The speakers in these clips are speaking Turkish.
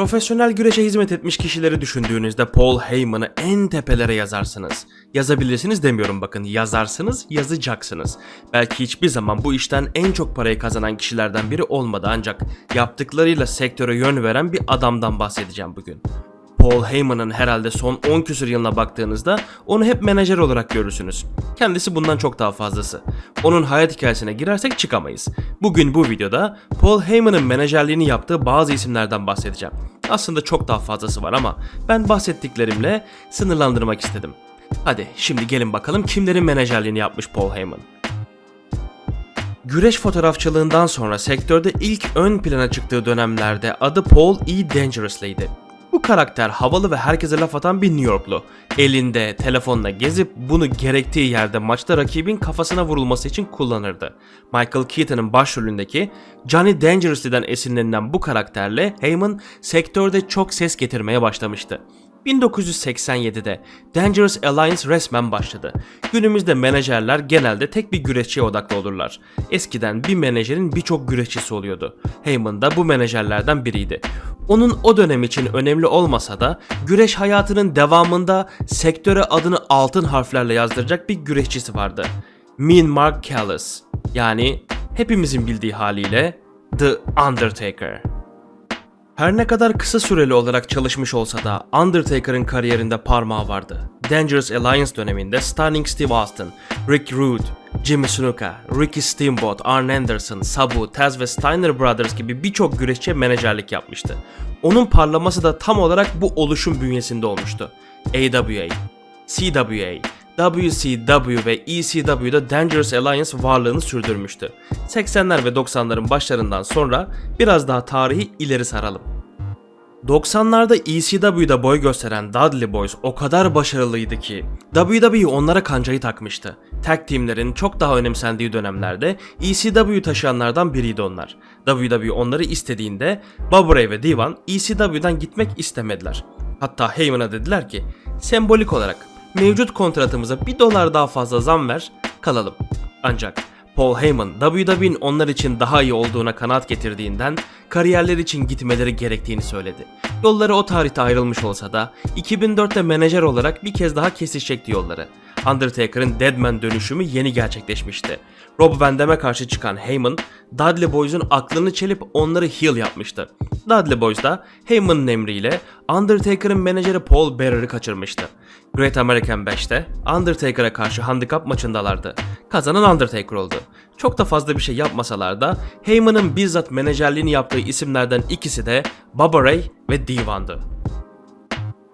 Profesyonel güreşe hizmet etmiş kişileri düşündüğünüzde Paul Heyman'ı en tepelere yazarsınız. Yazabilirsiniz demiyorum bakın yazarsınız yazacaksınız. Belki hiçbir zaman bu işten en çok parayı kazanan kişilerden biri olmadı ancak yaptıklarıyla sektöre yön veren bir adamdan bahsedeceğim bugün. Paul Heyman'ın herhalde son 10 küsur yılına baktığınızda onu hep menajer olarak görürsünüz. Kendisi bundan çok daha fazlası. Onun hayat hikayesine girersek çıkamayız. Bugün bu videoda Paul Heyman'ın menajerliğini yaptığı bazı isimlerden bahsedeceğim. Aslında çok daha fazlası var ama ben bahsettiklerimle sınırlandırmak istedim. Hadi şimdi gelin bakalım kimlerin menajerliğini yapmış Paul Heyman. Güreş fotoğrafçılığından sonra sektörde ilk ön plana çıktığı dönemlerde adı Paul E. Dangerously'ydi. Bu karakter havalı ve herkese laf atan bir New Yorklu. Elinde telefonla gezip bunu gerektiği yerde maçta rakibin kafasına vurulması için kullanırdı. Michael Keaton'ın başrolündeki Johnny Dangerously'den esinlenilen bu karakterle Heyman sektörde çok ses getirmeye başlamıştı. 1987'de Dangerous Alliance resmen başladı. Günümüzde menajerler genelde tek bir güreşçiye odaklı olurlar. Eskiden bir menajerin birçok güreşçisi oluyordu. Heyman da bu menajerlerden biriydi. Onun o dönem için önemli olmasa da güreş hayatının devamında sektöre adını altın harflerle yazdıracak bir güreşçisi vardı. Mean Mark Callis yani hepimizin bildiği haliyle The Undertaker. Her ne kadar kısa süreli olarak çalışmış olsa da Undertaker'ın kariyerinde parmağı vardı. Dangerous Alliance döneminde Stunning Steve Austin, Rick Rude, Jimmy Snuka, Ricky Steamboat, Arn Anderson, Sabu, Taz ve Steiner Brothers gibi birçok güreşçiye menajerlik yapmıştı. Onun parlaması da tam olarak bu oluşum bünyesinde olmuştu. AWA, CWA, WCW ve ECW'da Dangerous Alliance varlığını sürdürmüştü. 80'ler ve 90'ların başlarından sonra biraz daha tarihi ileri saralım. 90'larda ECW'da boy gösteren Dudley Boys o kadar başarılıydı ki WWE onlara kancayı takmıştı. Tag teamlerin çok daha önemsendiği dönemlerde ECW taşıyanlardan biriydi onlar. WWE onları istediğinde Bubba Ray ve Divan ECW'dan gitmek istemediler. Hatta Heyman'a dediler ki sembolik olarak mevcut kontratımıza bir dolar daha fazla zam ver kalalım. Ancak Paul Heyman WWE'nin onlar için daha iyi olduğuna kanaat getirdiğinden kariyerler için gitmeleri gerektiğini söyledi. Yolları o tarihte ayrılmış olsa da 2004'te menajer olarak bir kez daha kesişecekti yolları. Undertaker'ın Deadman dönüşümü yeni gerçekleşmişti. Rob Van Dam'e karşı çıkan Heyman, Dudley Boys'un aklını çelip onları heel yapmıştı. Dudley Boys da Heyman'ın emriyle Undertaker'ın menajeri Paul Bearer'ı kaçırmıştı. Great American 5'te Undertaker'a karşı handikap maçındalardı. Kazanan Undertaker oldu. Çok da fazla bir şey yapmasalar da Heyman'ın bizzat menajerliğini yaptığı isimlerden ikisi de Bubba Ray ve Divan'dı.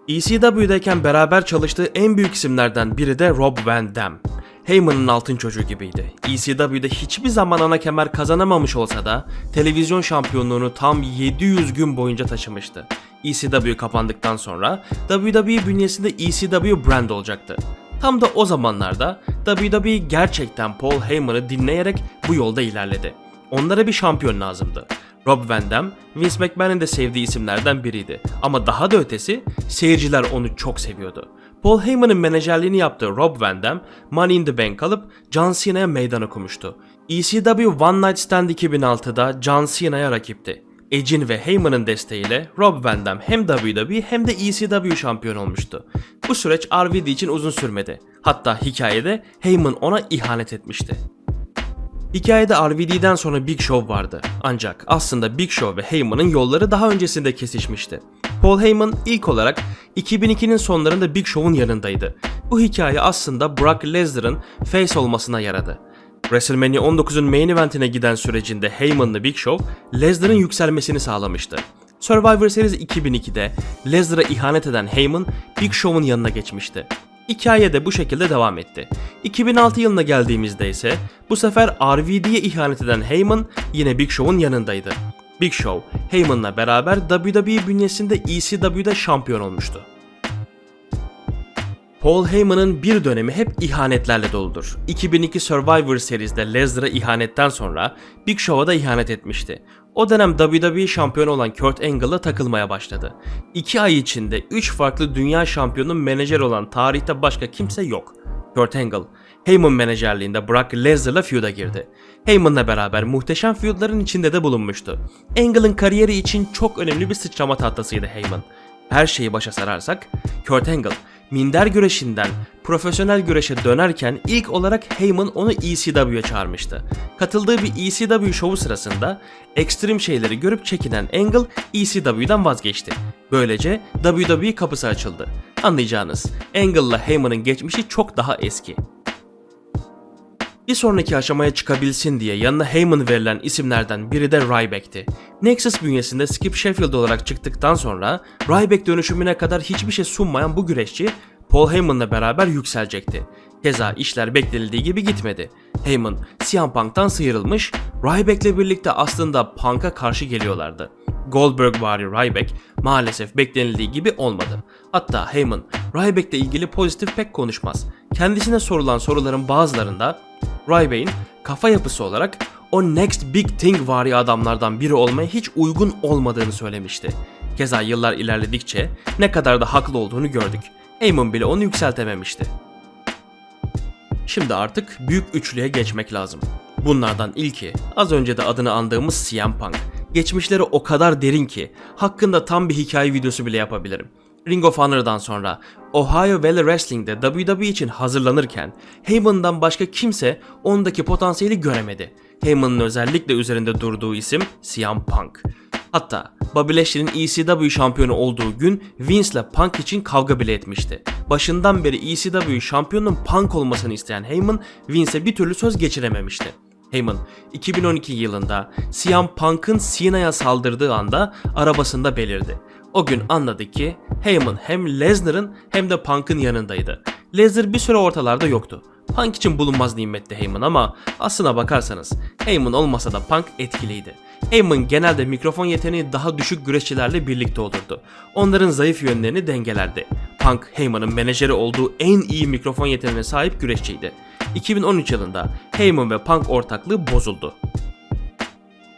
ECW'deyken beraber çalıştığı en büyük isimlerden biri de Rob Van Dam. Heyman'ın altın çocuğu gibiydi. ECW'de hiçbir zaman ana kemer kazanamamış olsa da televizyon şampiyonluğunu tam 700 gün boyunca taşımıştı. ECW kapandıktan sonra WWE bünyesinde ECW brand olacaktı. Tam da o zamanlarda WWE gerçekten Paul Heyman'ı dinleyerek bu yolda ilerledi. Onlara bir şampiyon lazımdı. Rob Van Dam, Vince McMahon'ın da sevdiği isimlerden biriydi. Ama daha da ötesi seyirciler onu çok seviyordu. Paul Heyman'ın menajerliğini yaptığı Rob Van Dam, Money in the Bank alıp John Cena'ya meydan okumuştu. ECW One Night Stand 2006'da John Cena'ya rakipti. Edge'in ve Heyman'ın desteğiyle Rob Van Dam hem WWE hem de ECW şampiyon olmuştu. Bu süreç RVD için uzun sürmedi. Hatta hikayede Heyman ona ihanet etmişti. Hikayede RVD'den sonra Big Show vardı. Ancak aslında Big Show ve Heyman'ın yolları daha öncesinde kesişmişti. Paul Heyman ilk olarak 2002'nin sonlarında Big Show'un yanındaydı. Bu hikaye aslında Brock Lesnar'ın face olmasına yaradı. WrestleMania 19'un main eventine giden sürecinde Heyman'la Big Show, Lesnar'ın yükselmesini sağlamıştı. Survivor Series 2002'de Lesnar'a ihanet eden Heyman, Big Show'un yanına geçmişti. Hikaye de bu şekilde devam etti. 2006 yılına geldiğimizde ise bu sefer RVD'ye ihanet eden Heyman yine Big Show'un yanındaydı. Big Show, Heyman'la beraber WWE bünyesinde ECW'de şampiyon olmuştu. Paul Heyman'ın bir dönemi hep ihanetlerle doludur. 2002 Survivor Series'de Lesnar'a ihanetten sonra Big Show'a da ihanet etmişti. O dönem WWE şampiyonu olan Kurt Angle'la takılmaya başladı. 2 ay içinde 3 farklı dünya şampiyonu menajer olan tarihte başka kimse yok. Kurt Angle, Heyman menajerliğinde Brock Lesnar'la feud'a girdi. Heyman'la beraber muhteşem feud'ların içinde de bulunmuştu. Angle'ın kariyeri için çok önemli bir sıçrama tahtasıydı Heyman. Her şeyi başa sararsak, Kurt Angle minder güreşinden profesyonel güreşe dönerken ilk olarak Heyman onu ECW'ye çağırmıştı. Katıldığı bir ECW şovu sırasında ekstrem şeyleri görüp çekinen Angle ECW'den vazgeçti. Böylece WWE kapısı açıldı. Anlayacağınız Angle'la Heyman'ın geçmişi çok daha eski. Bir sonraki aşamaya çıkabilsin diye yanına Heyman verilen isimlerden biri de Ryback'ti. Nexus bünyesinde Skip Sheffield olarak çıktıktan sonra Ryback dönüşümüne kadar hiçbir şey sunmayan bu güreşçi Paul Heyman'la beraber yükselecekti. Keza işler beklenildiği gibi gitmedi. Heyman, CM Punk'tan sıyrılmış, Ryback'le birlikte aslında Punk'a karşı geliyorlardı. Goldberg vari Ryback maalesef beklenildiği gibi olmadı. Hatta Heyman, Ryback'le ilgili pozitif pek konuşmaz. Kendisine sorulan soruların bazılarında Ryback'in kafa yapısı olarak o next big thing vari adamlardan biri olmaya hiç uygun olmadığını söylemişti. Keza yıllar ilerledikçe ne kadar da haklı olduğunu gördük. Heyman bile onu yükseltememişti. Şimdi artık büyük üçlüye geçmek lazım. Bunlardan ilki az önce de adını andığımız CM Punk. Geçmişleri o kadar derin ki hakkında tam bir hikaye videosu bile yapabilirim. Ring of Honor'dan sonra Ohio Valley Wrestling'de WWE için hazırlanırken Heyman'dan başka kimse ondaki potansiyeli göremedi. Heyman'ın özellikle üzerinde durduğu isim CM Punk. Hatta Bobby Lashley'nin ECW şampiyonu olduğu gün Vince'le Punk için kavga bile etmişti. Başından beri ECW şampiyonunun Punk olmasını isteyen Heyman, Vince'e bir türlü söz geçirememişti. Heyman 2012 yılında CM Punk'ın Cena'ya saldırdığı anda arabasında belirdi. O gün anladı ki Heyman hem Lesnar'ın hem de Punk'ın yanındaydı. Lesnar bir süre ortalarda yoktu. Punk için bulunmaz nimetti Heyman ama aslına bakarsanız Heyman olmasa da Punk etkiliydi. Heyman genelde mikrofon yeteneği daha düşük güreşçilerle birlikte olurdu. Onların zayıf yönlerini dengelerdi. Punk, Heyman'ın menajeri olduğu en iyi mikrofon yeteneğine sahip güreşçiydi. 2013 yılında Heyman ve Punk ortaklığı bozuldu.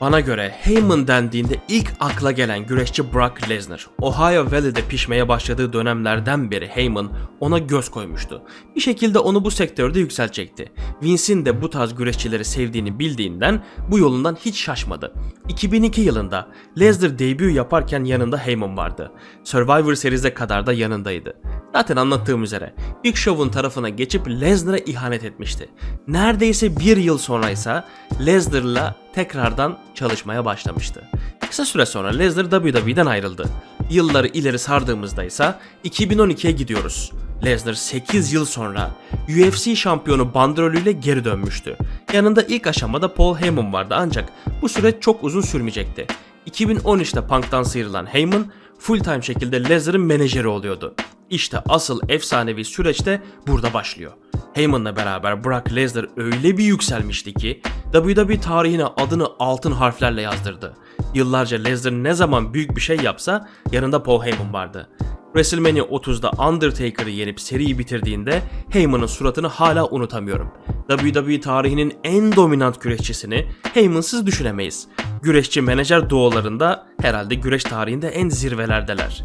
Bana göre Heyman dendiğinde ilk akla gelen güreşçi Brock Lesnar. Ohio Valley'de pişmeye başladığı dönemlerden beri Heyman ona göz koymuştu. Bir şekilde onu bu sektörde yükseltecekti. Vince'in de bu tarz güreşçileri sevdiğini bildiğinden bu yolundan hiç şaşmadı. 2002 yılında Lesnar debut yaparken yanında Heyman vardı. Survivor Series'e kadar da yanındaydı. Zaten anlattığım üzere Big Show'un tarafına geçip Lesnar'a ihanet etmişti. Neredeyse bir yıl sonra ise Lesnar'la tekrardan çalışmaya başlamıştı. Kısa süre sonra Lesnar WWE'den ayrıldı. Yılları ileri sardığımızda ise 2012'ye gidiyoruz. Lesnar 8 yıl sonra UFC şampiyonu bandrolüyle geri dönmüştü. Yanında ilk aşamada Paul Heyman vardı ancak bu süreç çok uzun sürmeyecekti. 2013'te Punk'tan sıyrılan Heyman full time şekilde Lesnar'ın menajeri oluyordu. İşte asıl efsanevi süreçte burada başlıyor. Heyman'la beraber Brock Lesnar öyle bir yükselmişti ki WWE tarihine adını altın harflerle yazdırdı. Yıllarca Lesnar ne zaman büyük bir şey yapsa yanında Paul Heyman vardı. WrestleMania 30'da Undertaker'ı yenip seriyi bitirdiğinde Heyman'ın suratını hala unutamıyorum. WWE tarihinin en dominant güreşçisini Heyman'sız düşünemeyiz. Güreşçi menajer duolarında herhalde güreş tarihinde en zirvelerdeler.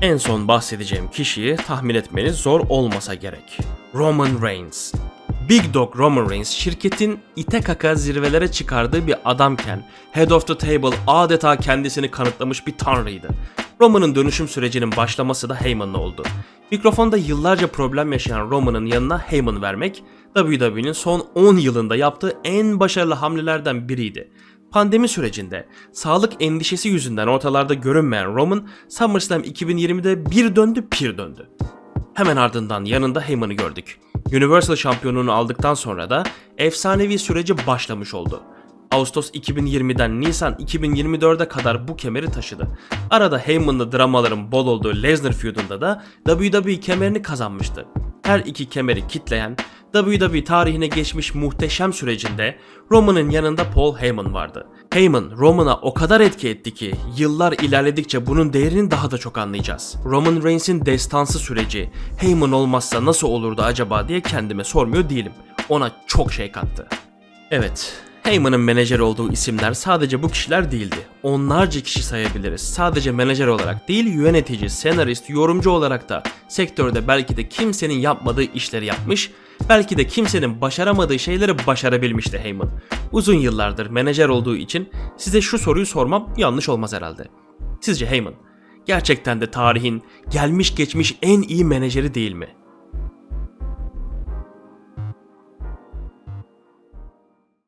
En son bahsedeceğim kişiyi tahmin etmeniz zor olmasa gerek. Roman Reigns. Big Dog Roman Reigns şirketin ite kaka zirvelere çıkardığı bir adamken Head of the Table adeta kendisini kanıtlamış bir tanrıydı. Roman'ın dönüşüm sürecinin başlaması da Heyman'la oldu. Mikrofonda yıllarca problem yaşayan Roman'ın yanına Heyman vermek WWE'nin son 10 yılında yaptığı en başarılı hamlelerden biriydi. Pandemi sürecinde sağlık endişesi yüzünden ortalarda görünmeyen Roman SummerSlam 2020'de bir döndü pir döndü. Hemen ardından yanında Heyman'ı gördük. Universal şampiyonluğunu aldıktan sonra da efsanevi süreci başlamış oldu. Ağustos 2020'den Nisan 2024'e kadar bu kemeri taşıdı. Arada Heyman'lı dramaların bol olduğu Lesnar feudunda da WWE kemerini kazanmıştı. Her iki kemeri kitleyen, WWE tarihine geçmiş muhteşem sürecinde Roman'ın yanında Paul Heyman vardı. Heyman, Roman'a o kadar etki etti ki yıllar ilerledikçe bunun değerini daha da çok anlayacağız. Roman Reigns'in destansı süreci Heyman olmazsa nasıl olurdu acaba diye kendime sormuyor değilim. Ona çok şey kattı. Evet, Heyman'ın menajer olduğu isimler sadece bu kişiler değildi. Onlarca kişi sayabiliriz. Sadece menajer olarak değil, yönetici, senarist, yorumcu olarak da sektörde belki de kimsenin yapmadığı işleri yapmış, belki de kimsenin başaramadığı şeyleri başarabilmişti Heyman. Uzun yıllardır menajer olduğu için size şu soruyu sormam yanlış olmaz herhalde. Sizce Heyman gerçekten de tarihin gelmiş geçmiş en iyi menajeri değil mi?